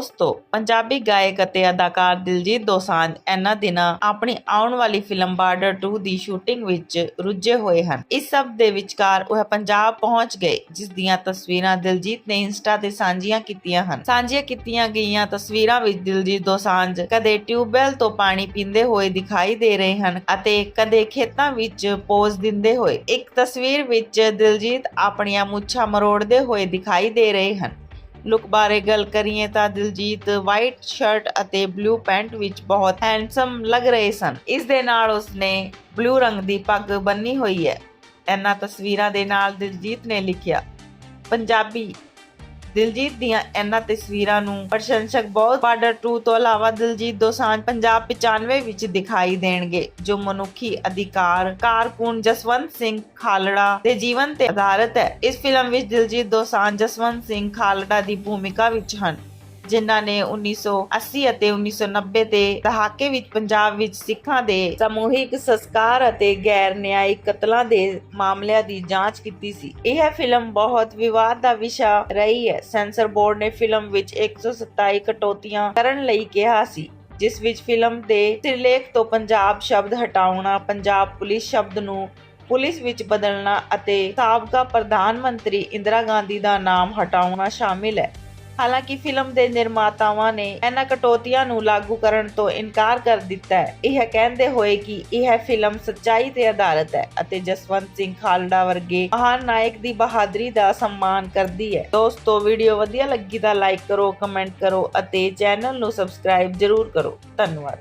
ਦੋਸਤੋ ਪੰਜਾਬੀ ਗਾਇਕ ਅਤੇ ਅਦਾਕਾਰ ਦਿਲਜੀਤ ਦੋਸਾਂਝ ਇਹਨਾਂ ਦਿਨਾਂ ਆਪਣੀ ਆਉਣ ਵਾਲੀ ਫਿਲਮ ਬਾਰਡਰ 2 ਦੀ ਸ਼ੂਟਿੰਗ ਵਿੱਚ ਰੁੱਝੇ ਹੋਏ ਹਨ। ਇਸ ਸਭ ਦੇ ਵਿਚਕਾਰ ਉਹ ਪੰਜਾਬ ਪਹੁੰਚ ਗਏ, ਜਿਸ ਦੀਆਂ ਤਸਵੀਰਾਂ ਦਿਲਜੀਤ ਨੇ ਇੰਸਟਾ ਤੇ ਸਾਂਝੀਆਂ ਕੀਤੀਆਂ ਹਨ। ਸਾਂਝੀਆਂ ਕੀਤੀਆਂ ਗਈਆਂ ਤਸਵੀਰਾਂ ਵਿੱਚ ਦਿਲਜੀਤ ਦੋਸਾਂਝ ਕਦੇ ਟਿਊਬਵੈਲ ਤੋਂ ਪਾਣੀ ਪੀਂਦੇ ਹੋਏ ਦਿਖਾਈ ਦੇ ਰਹੇ ਹਨ ਅਤੇ ਕਦੇ ਖੇਤਾਂ ਵਿੱਚ ਪੋਜ਼ ਦਿੰਦੇ ਹੋਏ। ਇੱਕ ਤਸਵੀਰ ਵਿੱਚ ਦਿਲਜੀਤ ਆਪਣੀਆਂ ਮੁੱਛਾਂ ਮਰੋੜਦੇ ਹੋਏ ਦਿਖਾਈ ਦੇ ਰਹੇ ਹਨ। ਲੁੱਕ ਬਾਰੇ ਗੱਲ ਕਰੀਏ ਤਾਂ ਦਿਲਜੀਤ ਵਾਈਟ ਸ਼ਰਟ ਅਤੇ ਬਲੂ ਪੈਂਟ ਵਿੱਚ ਬਹੁਤ ਹੈਂਡਸਮ ਲੱਗ ਰਹੇ ਸਨ। ਇਸ ਦੇ ਨਾਲ ਉਸਨੇ ਬਲੂ ਰੰਗ ਦੀ ਪੱਗ ਬੰਨੀ ਹੋਈ ਹੈ। ਇਹਨਾਂ ਤਸਵੀਰਾਂ ਦੇ ਨਾਲ ਦਿਲਜੀਤ ਨੇ ਲਿਖਿਆ, ਪੰਜਾਬੀ ਦਿਲਜੀਤ ਦੀਆਂ ਇਹਨਾਂ ਤਸਵੀਰਾਂ ਨੂੰ ਪ੍ਰਸ਼ੰਸਕ ਬਹੁਤ ਬਾਰਡਰ 2 ਤੋਂ ਇਲਾਵਾ ਦਿਲਜੀਤ ਦੋਸਾਂਝ ਪੰਜਾਬ 95 ਵਿੱਚ ਦਿਖਾਈ ਦੇਣਗੇ, ਜੋ ਮਨੁੱਖੀ ਅਧਿਕਾਰ, ਕਾਰਕੁਨ ਜਸਵੰਤ ਸਿੰਘ ਖਾਲੜਾ ਦੇ ਜੀਵਨ ਤੇ ਆਧਾਰਿਤ ਹੈ। ਇਸ ਫਿਲਮ ਵਿੱਚ ਦਿਲਜੀਤ ਦੋਸਾਂਝ ਜਸਵੰਤ ਸਿੰਘ ਖਾਲੜਾ ਦੀ ਭੂਮਿਕਾ ਵਿੱਚ ਹਨ। ਜਿਨ੍ਹਾਂ ਨੇ 1980 ਅਤੇ 1990 ਦੇ ਦਹਾਕੇ ਵਿੱਚ ਪੰਜਾਬ ਵਿੱਚ ਸਿੱਖਾਂ ਦੇ ਸਮੂਹਿਕ ਸੰਸਕਾਰ ਅਤੇ ਗੈਰ ਨਿਆਇਕ ਕਤਲਾਂ ਦੇ ਮਾਮਲਿਆਂ ਦੀ ਜਾਂਚ ਕੀਤੀ ਸੀ। ਇਹ ਫਿਲਮ ਬਹੁਤ ਵਿਵਾਦ ਦਾ ਵਿਸ਼ਾ ਰਹੀ ਹੈ। ਸੈਂਸਰ ਬੋਰਡ ਨੇ ਫਿਲਮ ਵਿੱਚ 127 ਕਟੌਤੀਆਂ ਕਰਨ ਲਈ ਕਿਹਾ ਸੀ, ਜਿਸ ਵਿੱਚ ਫਿਲਮ ਦੇ ਸਿਰਲੇਖ ਤੋਂ ਪੰਜਾਬ ਸ਼ਬਦ ਹਟਾਉਣਾ, ਪੰਜਾਬ ਪੁਲਿਸ ਸ਼ਬਦ ਨੂੰ ਪੁਲਿਸ ਵਿੱਚ ਬਦਲਣਾ ਅਤੇ ਸਾਬਕਾ ਪ੍ਰਧਾਨ ਮੰਤਰੀ ਇੰਦਰਾ ਗਾਂਧੀ ਦਾ ਨਾਮ ਹਟਾਉਣਾ ਸ਼ਾਮਿਲ ਹੈ। ਹਾਲਾਂਕਿ ਫਿਲਮ ਦੇ ਨਿਰਮਾਤਾਵਾਂ ਨੇ ਇਹਨਾਂ ਕਟੌਤੀਆਂ ਨੂੰ ਲਾਗੂ ਕਰਨ ਤੋਂ ਇਨਕਾਰ ਕਰ ਦਿੱਤਾ ਹੈ। ਇਹ ਕਹਿੰਦੇ ਹੋਏ ਕਿ ਇਹ ਫਿਲਮ ਸੱਚਾਈ ਤੇ ਆਧਾਰਿਤ ਹੈ ਅਤੇ ਜਸਵੰਤ ਸਿੰਘ ਖਾਲੜਾ ਵਰਗੇ ਮਹਾਨ ਨਾਇਕ ਦੀ ਬਹਾਦਰੀ ਦਾ ਸਨਮਾਨ ਕਰਦੀ ਹੈ। ਦੋਸਤੋ, ਵੀਡੀਓ ਵਧੀਆ ਲੱਗੀ ਤਾਂ ਲਾਈਕ ਕਰੋ, ਕਮੈਂਟ ਕਰੋ ਅਤੇ ਚੈਨਲ ਨੂੰ ਸਬਸਕ੍ਰਾਈਬ ਜ਼ਰੂਰ ਕਰੋ। ਧੰਨਵਾਦ।